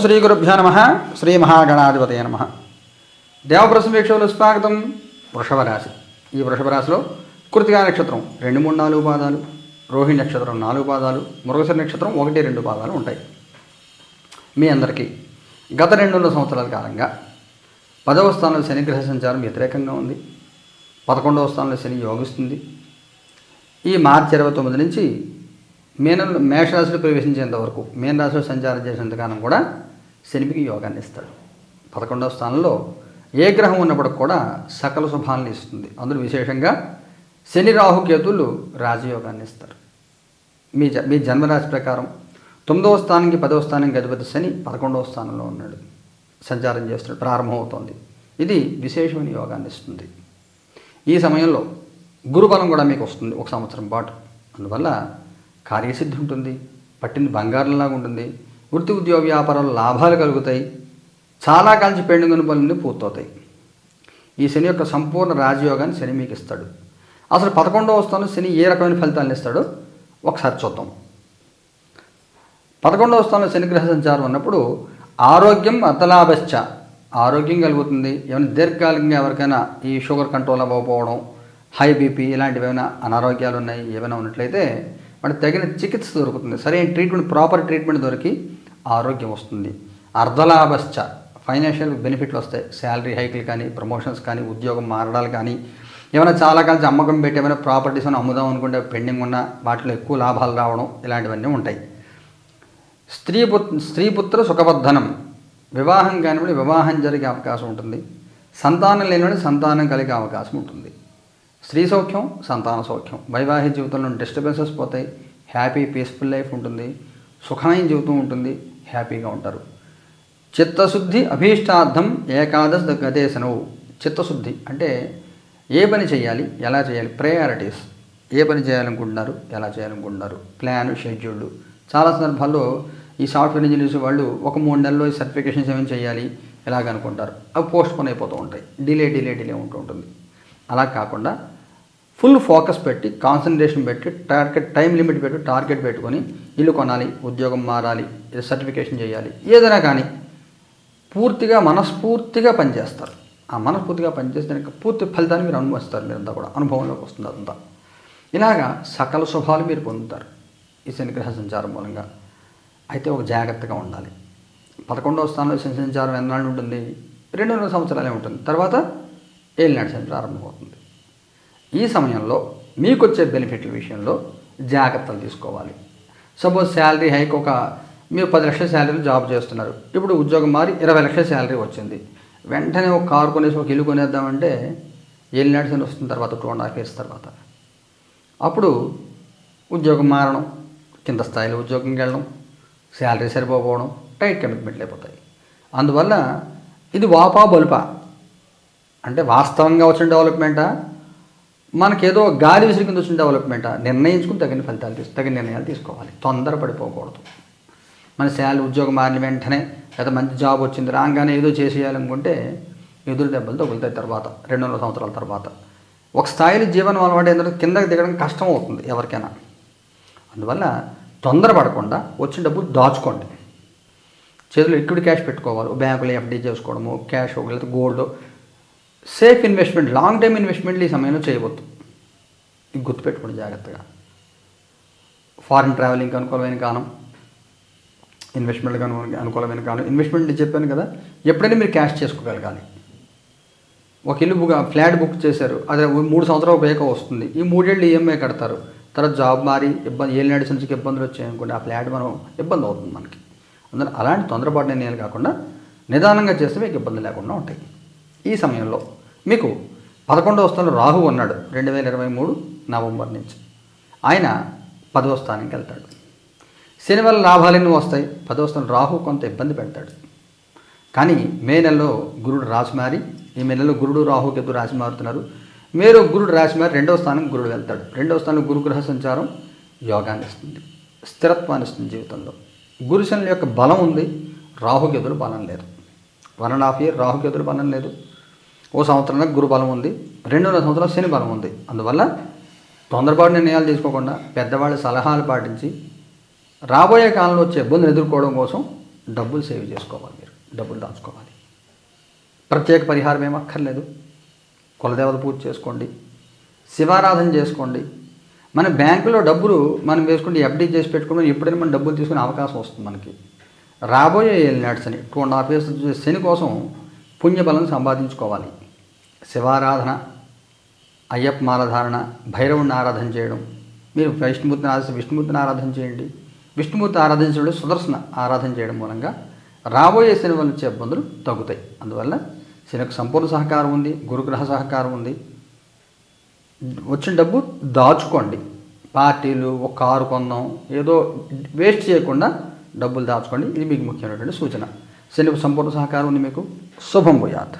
శ్రీ గురుభ్యో నమ. శ్రీ మహాగణాధిపతయ నమ. దేవప్రసం వీక్షకులు స్వాగతం. వృషభ రాశి. ఈ వృషభ రాశిలో కృతికా నక్షత్రం రెండు మూడు నాలుగు పాదాలు రోహిణి నక్షత్రం నాలుగు పాదాలు మృగశిర నక్షత్రం ఒకటి రెండు పాదాలు ఉంటాయి. మీ అందరికీ గత రెండున్నర సంవత్సరాల కాలంగా పదవ స్థానంలో శనిగ్రహ సంచారం వ్యతిరేకంగా ఉంది. పదకొండవ స్థానంలో శని యోగిస్తుంది. ఈ మార్చి ఇరవై తొమ్మిది నుంచి మేన మేషరాశిలో ప్రవేశించేంత వరకు మీన రాశిలో సంచారం చేసేంతకాలం కూడా శనిమికి యోగాన్ని ఇస్తాడు. పదకొండవ స్థానంలో ఏ గ్రహం ఉన్నప్పటికి కూడా సకల శుభాలను ఇస్తుంది. అందులో విశేషంగా శని రాహుకేతులు రాజయోగాన్ని ఇస్తారు. మీ జ మీ జన్మరాశి ప్రకారం తొమ్మిదవ స్థానానికి పదవ స్థానానికి అధిపతి శని పదకొండవ స్థానంలో ఉన్నాడు. సంచారం చేస్తున్నాడు. ప్రారంభమవుతోంది. ఇది విశేషమైన యోగాన్ని ఇస్తుంది. ఈ సమయంలో గురుబలం కూడా మీకు వస్తుంది ఒక సంవత్సరం పాటు. అందువల్ల కార్యసిద్ధి ఉంటుంది పట్టిన బంగారంలాగా ఉంటుంది. వృత్తి ఉద్యోగ వ్యాపారాలు లాభాలు కలుగుతాయి. చాలా కాల్చి పెండుగని పనులన్నీ పూర్తవుతాయి. ఈ శని యొక్క సంపూర్ణ రాజయోగాన్ని శని మీకు ఇస్తాడు. అసలు పదకొండవ స్థానం శని ఏ రకమైన ఫలితాలను ఇస్తాడో ఒకసారి చూద్దాం. పదకొండవ స్థానంలో శనిగ్రహ సంచారం ఉన్నప్పుడు ఆరోగ్యం అర్థలాభశ్చ ఆరోగ్యం కలుగుతుంది. ఏమైనా దీర్ఘకాలికంగా ఎవరికైనా ఈ షుగర్ కంట్రోల్ అవ్వకపోవడం హై బీపీ ఇలాంటివి ఏమైనా అనారోగ్యాలు ఉన్నాయి ఏమైనా ఉన్నట్లయితే వాటికి తగిన చికిత్స దొరుకుతుంది. సరైన ట్రీట్మెంట్ ప్రాపర్ ట్రీట్మెంట్ దొరికి ఆరోగ్యం వస్తుంది. అర్ధలాభశ్చ ఫైనాన్షియల్ బెనిఫిట్లు వస్తాయి. శాలరీ హైక్లు కానీ ప్రమోషన్స్ కానీ ఉద్యోగం మారడాలు కానీ ఏమైనా చాలా కాలం అమ్మకం పెట్టి ఏమైనా ప్రాపర్టీస్ అని అమ్ముదాం అనుకుంటే పెండింగ్ ఉన్న వాటిలో ఎక్కువ లాభాలు రావడం ఇలాంటివన్నీ ఉంటాయి. స్త్రీ పుత్ స్త్రీ పుత్ర సుఖవర్ధనం వివాహం కానివ్వండి వివాహం జరిగే అవకాశం ఉంటుంది. సంతానం లేనివాడి సంతానం కలిగే అవకాశం ఉంటుంది. స్త్రీ సౌఖ్యం సంతాన సౌఖ్యం. వైవాహిక జీవితంలో డిస్టర్బెన్సెస్ పోతాయి. హ్యాపీ పీస్ఫుల్ లైఫ్ ఉంటుంది. సుఖమైన జీవితం ఉంటుంది. హ్యాపీగా ఉంటారు. చిత్తశుద్ధి అభీష్టార్థం ఏకాదశ గదేశనవు చిత్తశుద్ధి అంటే ఏ పని చేయాలి ఎలా చేయాలి? ప్రయారిటీస్ ఏ పని చేయాలనుకుంటున్నారు ఎలా చేయాలనుకుంటున్నారు? ప్లాన్ షెడ్యూల్డ్ చాలా సందర్భాల్లో ఈ సాఫ్ట్వేర్ ఇంజనీర్స్ వాళ్ళు ఒక మూడు నెలల్లో ఈ సర్టిఫికేషన్స్ ఏమైనా చేయాలి ఎలాగనుకుంటారు? అవి పోస్ట్ పోన్ అయిపోతూ ఉంటాయి. డిలే డిలే డిలే ఉంటూ ఉంటుంది. అలా కాకుండా ఫుల్ ఫోకస్ పెట్టి కాన్సన్ట్రేషన్ పెట్టి టార్గెట్ టైం లిమిట్ పెట్టి టార్గెట్ పెట్టుకొని ఇల్లు కొనాలి ఉద్యోగం మారాలి సర్టిఫికేషన్ చేయాలి ఏదైనా కానీ పూర్తిగా మనస్ఫూర్తిగా పనిచేస్తారు. ఆ మనస్ఫూర్తిగా పనిచేస్తే పూర్తి ఫలితాన్ని మీరు అనుభవిస్తారు మీరంతా కూడా అనుభవంలోకి వస్తుంది అదంతా. ఇలాగా సకల శుభాలు మీరు పొందుతారు ఈ శనిగ్రహ సంచారం మూలంగా. అయితే ఒక జాగ్రత్తగా ఉండాలి. పదకొండవ స్థానంలో శని సంచారం ఎన్నాళ్ళు ఉంటుంది? రెండున్నర సంవత్సరాలే ఉంటుంది. తర్వాత ఏలినాడు శని ప్రారంభమవుతుంది. ఈ సమయంలో మీకు వచ్చే బెనిఫిట్ల విషయంలో జాగ్రత్తలు తీసుకోవాలి. సపోజ్ శాలరీ హైక్ ఒక మీరు పది లక్షల శాలరీ జాబ్ చేస్తున్నారు. ఇప్పుడు ఉద్యోగం మారి ఇరవై లక్షల శాలరీ వచ్చింది. వెంటనే ఒక కారు కొనేసి ఒక ఇల్లు కొనేద్దామంటే ఏలినాడు శని వస్తున్న తర్వాత టూ అండ్ హాఫ్ ఇయర్స్ తర్వాత. అప్పుడు ఉద్యోగం మారడం కింద స్థాయిలో ఉద్యోగంకి వెళ్ళడం శాలరీ సరిపోకపోవడం టైట్ కమిట్మెంట్లు అయిపోతాయి. అందువల్ల ఇది వాపా బలుపా. అంటే వాస్తవంగా వచ్చిన డెవలప్మెంటా? మనకేదో గాలి విసిరి కింద వచ్చిన డెవలప్మెంట్ నిర్ణయించుకుని తగిన ఫలితాలు తీసు తగిన నిర్ణయాలు తీసుకోవాలి. తొందరపడిపోకూడదు. మన శాలరీ ఉద్యోగం మారిన వెంటనే లేదా మంచి జాబ్ వచ్చింది రాగానే ఏదో చేసేయాలనుకుంటే ఎదురు దెబ్బలు తగులుతాయి తర్వాత రెండు వందల సంవత్సరాల తర్వాత. ఒక స్థాయిలో జీవనం అలవాటు ఏంటంటే కిందకి దిగడం కష్టం అవుతుంది ఎవరికైనా. అందువల్ల తొందరపడకుండా వచ్చిన డబ్బులు దాచుకోండి. చేతిలో లిక్విడ్ క్యాష్ పెట్టుకోవాలి. బ్యాంకులో ఎఫ్డీ చేసుకోవడము క్యాష్ లేకపోతే gold safe investment long time ఇన్వెస్ట్మెంట్లు ఈ సమయంలో చేయవద్దు. ఇది గుర్తుపెట్టుకోండి జాగ్రత్తగా. ఫారిన్ ట్రావెలింగ్కి అనుకూలమైన కాలం ఇన్వెస్ట్మెంట్కి అనుకూలమైన కాలం. ఇన్వెస్ట్మెంట్ చెప్పాను కదా ఎప్పుడైనా మీరు క్యాష్ చేసుకోగలగాలి. ఒక ఇల్లు బుక్ ఫ్లాట్ బుక్ చేశారు అదే మూడు సంవత్సరాలు ఉపయోగ వస్తుంది. ఈ మూడేళ్ళు ఈఎంఐ కడతారు. తర్వాత జాబ్ మారి ఇబ్బంది ఏళ్ళు నడిచి నుంచి ఇబ్బందులు వచ్చాయనుకోండి ఆ ఫ్లాట్ మనం ఇబ్బంది అవుతుంది మనకి. అందులో అలాంటి తొందరపాటు నిర్ణయాలు కాకుండా నిదానంగా చేస్తే మీకు ఇబ్బంది లేకుండా ఉంటాయి. ఈ సమయంలో మీకు పదకొండవ స్థానంలో రాహు ఉన్నాడు రెండు వేల ఇరవై మూడు నవంబర్ నుంచి. ఆయన పదవ స్థానానికి వెళ్తాడు. శని వల్ల లాభాలు ఎన్నో వస్తాయి. పదవ స్థానం రాహు కొంత ఇబ్బంది పెడతాడు. కానీ మే నెలలో గురుడు రాసి మారి ఈ మే నెలలో గురుడు రాహుకి ఎదురు రాసి మారుతున్నారు. మీరు గురుడు రాసి మారి రెండవ స్థానం గురుడు వెళ్తాడు. రెండవ స్థానం గురుగ్రహ సంచారం యోగాన్ని ఇస్తుంది స్థిరత్వాన్ని ఇస్తుంది జీవితంలో. గురుశనుల యొక్క బలం ఉంది రాహుకేతులు బలం లేదు. వన్ అండ్ హాఫ్ ఇయర్ రాహుకెదురు బలం లేదు. ఓ సంవత్సరానికి గురు బలం ఉంది రెండున్నర సంవత్సరం శని బలం ఉంది. అందువల్ల తొందరపాటు నిర్ణయాలు తీసుకోకుండా పెద్దవాళ్ళ సలహాలు పాటించి రాబోయే కాలంలో వచ్చే ఇబ్బందులు ఎదుర్కోవడం కోసం డబ్బులు సేవ్ చేసుకోవాలి మీరు డబ్బులు దాచుకోవాలి. ప్రత్యేక పరిహారం ఏం అక్కర్లేదు. కులదేవత పూజ చేసుకోండి శివారాధన చేసుకోండి. మన బ్యాంకులో డబ్బులు మనం వేసుకుంటే ఎఫ్డీ చేసి పెట్టుకుని ఎప్పుడైనా మనం డబ్బులు తీసుకునే అవకాశం వస్తుంది మనకి. రాబోయే ఏలినాడు శని టూ అండ్ హాఫ్ ఇయర్స్ శని కోసం పుణ్యబలం సంపాదించుకోవాలి. శివారాధన అయ్యప్ప మాలధారణ భైరవుని ఆరాధన చేయడం. మీరు విష్ణుమూర్తిని ఆరాధన విష్ణుమూర్తిని ఆరాధన చేయండి. విష్ణుమూర్తి ఆరాధించడం సుదర్శన ఆరాధన చేయడం మూలంగా రాబోయే శని వల్ల వచ్చే ఇబ్బందులు తగ్గుతాయి. అందువల్ల శనికి సంపూర్ణ సహకారం ఉంది గురుగ్రహ సహకారం ఉంది. వచ్చిన డబ్బు దాచుకోండి. పార్టీలు ఒక కారు కొందాం ఏదో వేస్ట్ చేయకుండా డబ్బులు దాచుకోండి. ఇది మీకు ముఖ్యమైనటువంటి సూచన. శనికి సంపూర్ణ సహకారం ఉంది మీకు. శుభం పోయాత్